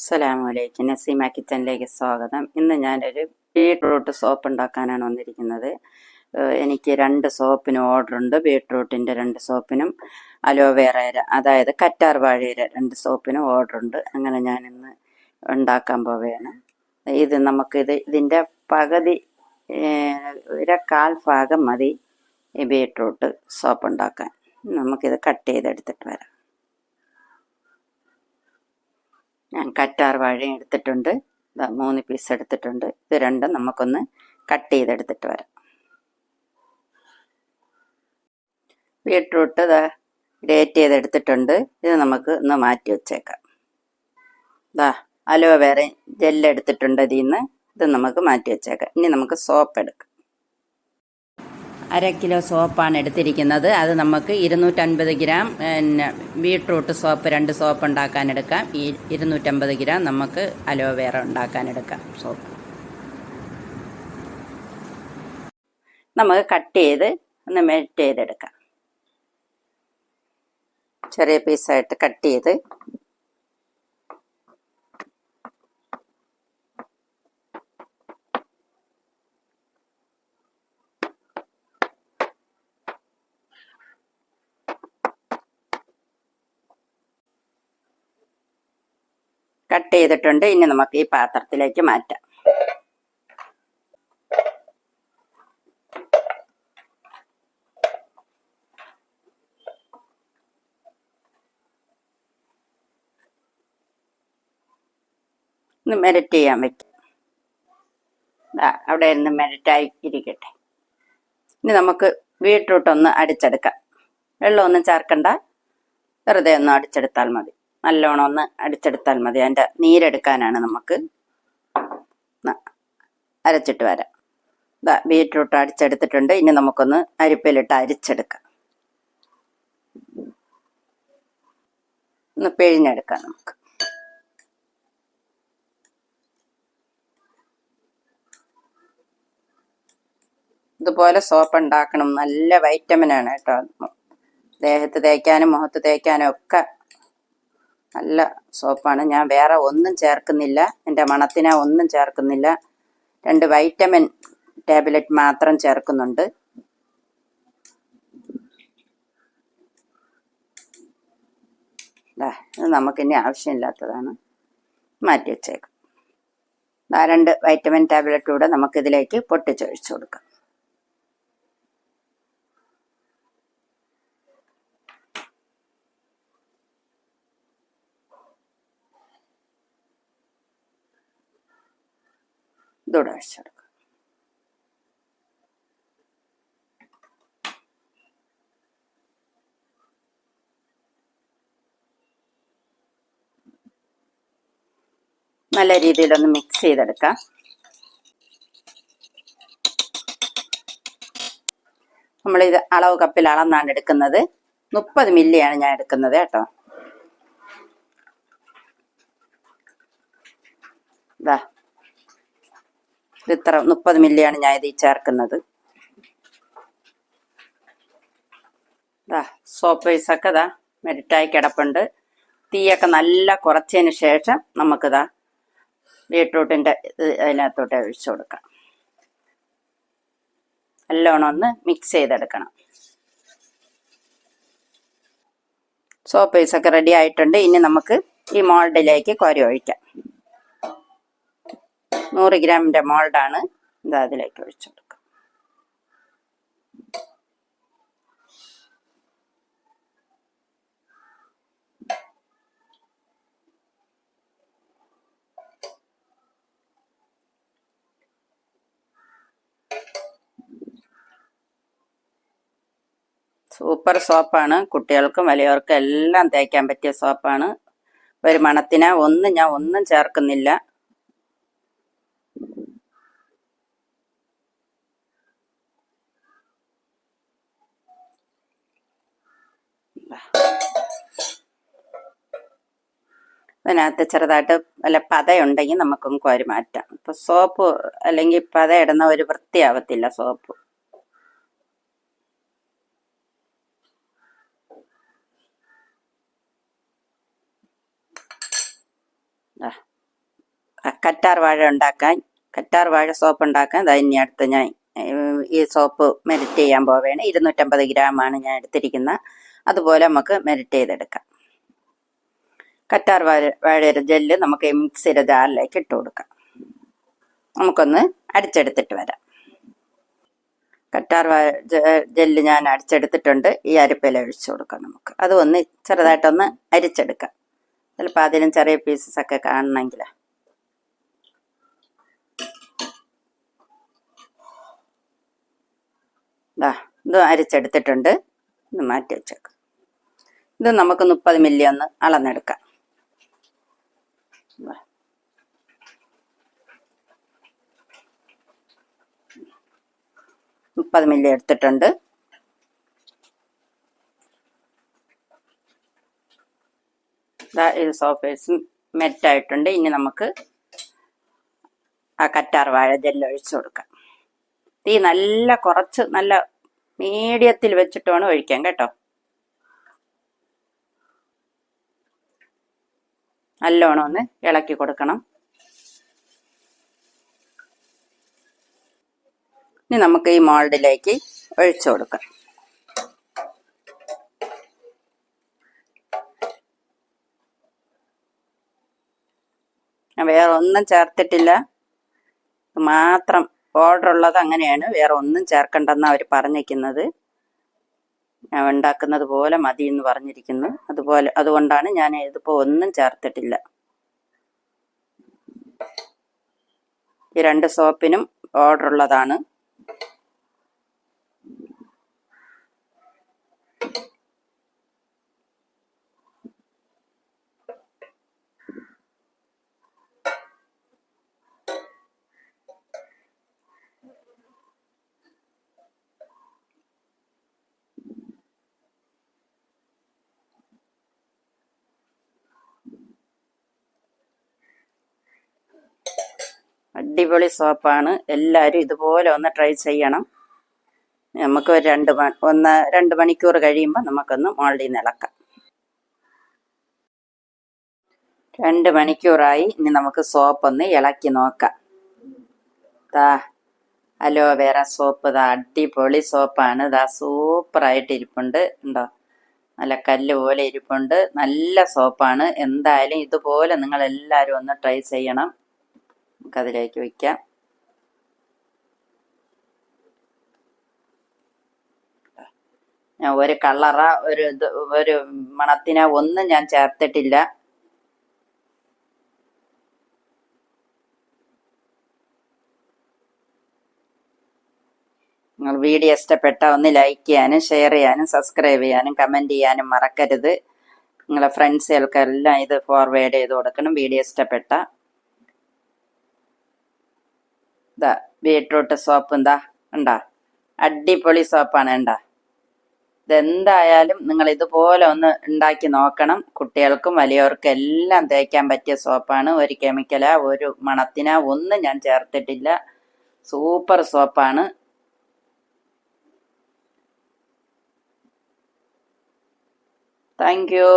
അസ്സലാമു അലൈക്കും നസീമ കിച്ചണിലേക്ക് സ്വാഗതം. ഇന്ന് ഞാനൊരു ബീട്രൂട്ട് സോപ്പ് ഉണ്ടാക്കാനാണ് വന്നിരിക്കുന്നത്. എനിക്ക് രണ്ട് സോപ്പിന് ഓർഡർ ഉണ്ട് ബീട്രൂട്ടിന്റെ രണ്ട് സോപ്പിനും അലോവേറ അതായത് കറ്റാർ വാഴയുടെ രണ്ട് സോപ്പിനും ഓർഡർ ഉണ്ട് അങ്ങനെ ഞാൻ ഇന്ന് ഉണ്ടാക്കാൻ പോവുകയാണ്. ഇത് നമുക്കിത് ഇതിന്റെ പകുതി ഒരു കാൽ ഭാഗം മതി ഈ ബീട്രൂട്ട് സോപ്പ് ഉണ്ടാക്കാൻ. നമുക്കിത് കട്ട് ചെയ്തെടുത്തിട്ട് വരാം. ഞാൻ കറ്റാർ വാഴയും എടുത്തിട്ടുണ്ട്. മൂന്ന് പീസ് എടുത്തിട്ടുണ്ട്. ഇത് രണ്ടും നമുക്കൊന്ന് കട്ട് ചെയ്തെടുത്തിട്ട് വരാം. ബീട്രൂട്ട് ഇതാ ഗ്രേറ്റ് ചെയ്തെടുത്തിട്ടുണ്ട്. ഇത് നമുക്ക് ഒന്ന് മാറ്റി വെച്ചേക്കാം. ഇതാ അലോവേറ ജെല്ലെടുത്തിട്ടുണ്ട് ഇതിൽ നിന്ന് ഇത് നമുക്ക് മാറ്റി വെച്ചേക്കാം. ഇനി നമുക്ക് സോപ്പ് എടുക്കാം. അര കിലോ സോപ്പാണ് എടുത്തിരിക്കുന്നത്. അത് നമുക്ക് ഇരുന്നൂറ്റൻപത് ഗ്രാം പിന്നെ ബീട്രൂട്ട് സോപ്പ് രണ്ട് സോപ്പ് ഉണ്ടാക്കാൻ എടുക്കാം ഈ ഇരുന്നൂറ്റമ്പത് ഗ്രാം നമുക്ക് അലോവേറ ഉണ്ടാക്കാൻ എടുക്കാം സോപ്പ്. നമുക്ക് കട്ട് ചെയ്ത് ഒന്ന് മെൽറ്റ് ചെയ്തെടുക്കാം. ചെറിയ പീസായിട്ട് കട്ട് ചെയ്ത് കട്ട് ചെയ്തിട്ടുണ്ട് ഇനി നമുക്ക് ഈ പാത്രത്തിലേക്ക് മാറ്റാം. ഒന്ന് മെരിറ്റ് ചെയ്യാൻ വെക്കാം. അവിടെ ഇരുന്ന് മെരിറ്റായി ഇരിക്കട്ടെ. ഇനി നമുക്ക് ബീട്രൂട്ട് ഒന്ന് അടിച്ചെടുക്കാം. വെള്ളമൊന്നും ചേർക്കണ്ട. വെറുതെ ഒന്ന് അടിച്ചെടുത്താൽ മതി. നല്ലോണം ഒന്ന് അടിച്ചെടുത്താൽ മതി. അതിന്റെ നീരെടുക്കാനാണ് നമുക്ക് അരച്ചിട്ട് വരാം. ഇതാ ബീറ്റ്റൂട്ട് അടിച്ചെടുത്തിട്ടുണ്ട്. ഇനി നമുക്കൊന്ന് അരിപ്പിലിട്ട് അരിച്ചെടുക്കാം. ഒന്ന് പിഴിഞ്ഞെടുക്കാം നമുക്ക്. ഇതുപോലെ സോപ്പ് ഉണ്ടാക്കണം. നല്ല വൈറ്റമിനാണ് കേട്ടോ. ദേഹത്ത് തേക്കാനും മുഖത്ത് തേക്കാനും ഒക്കെ നല്ല സോപ്പാണ്. ഞാൻ വേറെ ഒന്നും ചേർക്കുന്നില്ല. എന്റെ മണത്തിന ഒന്നും ചേർക്കുന്നില്ല. രണ്ട് വൈറ്റമിൻ ടാബ്ലറ്റ് മാത്രം ചേർക്കുന്നുണ്ട്. ഇത് നമുക്കിനി ആവശ്യമില്ലാത്തതാണ്. മാറ്റി വെച്ചേക്കാം. രണ്ട് വൈറ്റമിൻ ടാബ്ലറ്റ് കൂടെ നമുക്കിതിലേക്ക് പൊട്ടിച്ചൊഴിച്ചു കൊടുക്കാം. ഇതൂടെ ഒഴിച്ചെടുക്കാം നല്ല രീതിയിലൊന്ന് മിക്സ് ചെയ്തെടുക്കാം。നമ്മളിത് അളവ് കപ്പിൽ അളന്നാണ് എടുക്കുന്നത്。മുപ്പത് മില്ലിയാണ് ഞാൻ എടുക്കുന്നത് കേട്ടോ ഇതാ ഇത് ഇത്ര മുപ്പത് മില്ലിയാണ് ഞാൻ ഇതിൽ ചേർക്കുന്നത്. സോപ്പ് പൈസൊക്കെ ഇതാ മെരിറ്റായി കിടപ്പുണ്ട്. തീയൊക്കെ നല്ല കുറച്ചതിന് ശേഷം നമുക്കിതാ ബീട്രൂട്ടിന്റെ ഇത് അതിനകത്തോട്ട് ഒഴിച്ചു കൊടുക്കാം. നല്ലോണം ഒന്ന് മിക്സ് ചെയ്തെടുക്കണം. സോപ്പ് പൈസൊക്കെ റെഡി ആയിട്ടുണ്ട്. ഇനി നമുക്ക് ഈ മോൾഡിലേക്ക് കോരി ഒഴിക്കാം. നൂറ് ഗ്രാമിന്റെ മോൾഡാണ് ഇത് അതിലേക്ക് ഒഴിച്ചു കൊടുക്കുക. സൂപ്പർ സോപ്പാണ്. കുട്ടികൾക്കും വലിയവർക്കും എല്ലാം തേക്കാൻ പറ്റിയ സോപ്പാണ്. ഒരു മണത്തിന് ഒന്നും ഞാൻ ഒന്നും ചേർക്കുന്നില്ല. അതിനകത്ത് ചെറുതായിട്ട് വല്ല പതയുണ്ടെങ്കിൽ നമുക്കും കോരി മാറ്റാം. ഇപ്പൊ സോപ്പ് അല്ലെങ്കിൽ പത ഇടുന്ന ഒരു വൃത്തിയാവത്തില്ല സോപ്പ്. കറ്റാർ വാഴ ഉണ്ടാക്കാൻ കറ്റാർ വാഴ സോപ്പ് ഉണ്ടാക്കാൻ ദാ ഇനി അടുത്ത് ഞാൻ ഈ സോപ്പ് മെരിറ്റ് ചെയ്യാൻ പോവേണ്. ഇരുന്നൂറ്റമ്പത് ഗ്രാമാണ് ഞാൻ എടുത്തിരിക്കുന്നത് അതുപോലെ നമുക്ക് മെരിറ്റ് ചെയ്തെടുക്കാം. കറ്റാർ വാഴ വാഴയുടെ ജെല്ല് നമുക്ക് മിക്സിയുടെ ജാറിലേക്ക് ഇട്ട് കൊടുക്കാം. നമുക്കൊന്ന് അടിച്ചെടുത്തിട്ട് വരാം. കറ്റാർ വാഴ ജെല്ല് ഞാൻ അടിച്ചെടുത്തിട്ടുണ്ട്. ഈ അരിപ്പയില ഒഴിച്ചു കൊടുക്കാം നമുക്ക്. അത് ഒന്ന് ചെറുതായിട്ടൊന്ന് അരിച്ചെടുക്കാം. ചിലപ്പോൾ അതിലും ചെറിയ പീസസ് ഒക്കെ കാണണമെങ്കിൽ ഇതാ ഇത് അരിച്ചെടുത്തിട്ടുണ്ട്. ഇത് മാറ്റി വെച്ചേക്കാം. ഇത് നമുക്ക് മുപ്പത് മില്ലി ഒന്ന് അളന്നെടുക്കാം. മുപ്പത് മില്ലി എടുത്തിട്ടുണ്ട്. സോഫേഴ്സ് മെറ്റായിട്ടുണ്ട്. ഇനി നമുക്ക് ആ കറ്റാർ വാഴ ജെല്ലൊഴിച്ചു കൊടുക്കാം. തീ നല്ല കുറച്ച് നല്ല മീഡിയത്തിൽ വെച്ചിട്ട് വേണം ഒഴിക്കാൻ കേട്ടോ. നല്ലോണം ഒന്ന് ഇളക്കി കൊടുക്കണം. ഇനി നമുക്ക് ഈ മോൾഡിലേക്ക് ഒഴിച്ചു കൊടുക്കാം. വേറെ ഒന്നും ചേർത്തിട്ടില്ല. മാത്രം ഓർഡർ ഉള്ളത് അങ്ങനെയാണ്. വേറെ ഒന്നും ചേർക്കണ്ടെന്ന് അവർ പറഞ്ഞിരിക്കുന്നത്. ഞാൻ ഉണ്ടാക്കുന്നത് പോലെ മതി എന്ന് പറഞ്ഞിരിക്കുന്നു. അതുപോലെ അതുകൊണ്ടാണ് ഞാൻ ഇതിപ്പോ ഒന്നും ചേർത്തിട്ടില്ല. ഈ രണ്ട് സോപ്പിനും ഓർഡർ ഉള്ളതാണ് അടിപൊളി സോപ്പാണ്. എല്ലാവരും ഇതുപോലെ ഒന്ന് ട്രൈ ചെയ്യണം. നമുക്ക് ഒരു രണ്ട് മണി ഒന്ന് രണ്ട് മണിക്കൂർ കഴിയുമ്പോൾ നമുക്കൊന്ന് മോൾഡിൽ നിന്ന് ഇളക്കാം. രണ്ട് മണിക്കൂറായി ഇനി നമുക്ക് സോപ്പ് ഒന്ന് ഇളക്കി നോക്കാം. ദാ അലോവേറ സോപ്പ്. ദാ അടിപൊളി സോപ്പാണ്. ദാ സൂപ്പറായിട്ട് ഇരിപ്പുണ്ട്. ഉണ്ടോ? നല്ല കല്ല് പോലെ ഇരിപ്പുണ്ട്. നല്ല സോപ്പാണ്. എന്തായാലും ഇതുപോലെ നിങ്ങൾ എല്ലാവരും ഒന്ന് ട്രൈ ചെയ്യണം. നമുക്കതിലേക്ക് വയ്ക്കാം. ഒരു കളറ ഒരു ഇത് ഒരു മണത്തിന ഒന്നും ഞാൻ ചേർത്തിട്ടില്ല. നിങ്ങൾ വീഡിയോ ഇഷ്ടപ്പെട്ട ഒന്ന് ലൈക്ക് ചെയ്യാനും ഷെയർ ചെയ്യാനും സബ്സ്ക്രൈബ് ചെയ്യാനും കമന്റ് ചെയ്യാനും മറക്കരുത്. നിങ്ങളെ ഫ്രണ്ട്സുകൾക്കെല്ലാം ഇത് ഫോർവേഡ് ചെയ്ത് കൊടുക്കണം വീഡിയോ ഇഷ്ടപ്പെട്ട. ഇതാ ബീട്രൂട്ട് സോപ്പ് എന്താ? ഉണ്ടാ അടിപൊളി സോപ്പാണ് ഉണ്ടാ ഇതെന്തായാലും നിങ്ങൾ ഇതുപോലെ ഒന്ന് ഉണ്ടാക്കി നോക്കണം. കുട്ടികൾക്കും വലിയവർക്കും എല്ലാം തേക്കാൻ പറ്റിയ സോപ്പാണ്. ഒരു കെമിക്കലാ ഒരു മണത്തിനാ ഒന്നും ഞാൻ ചേർത്തിട്ടില്ല. സൂപ്പർ സോപ്പാണ്. Thank you.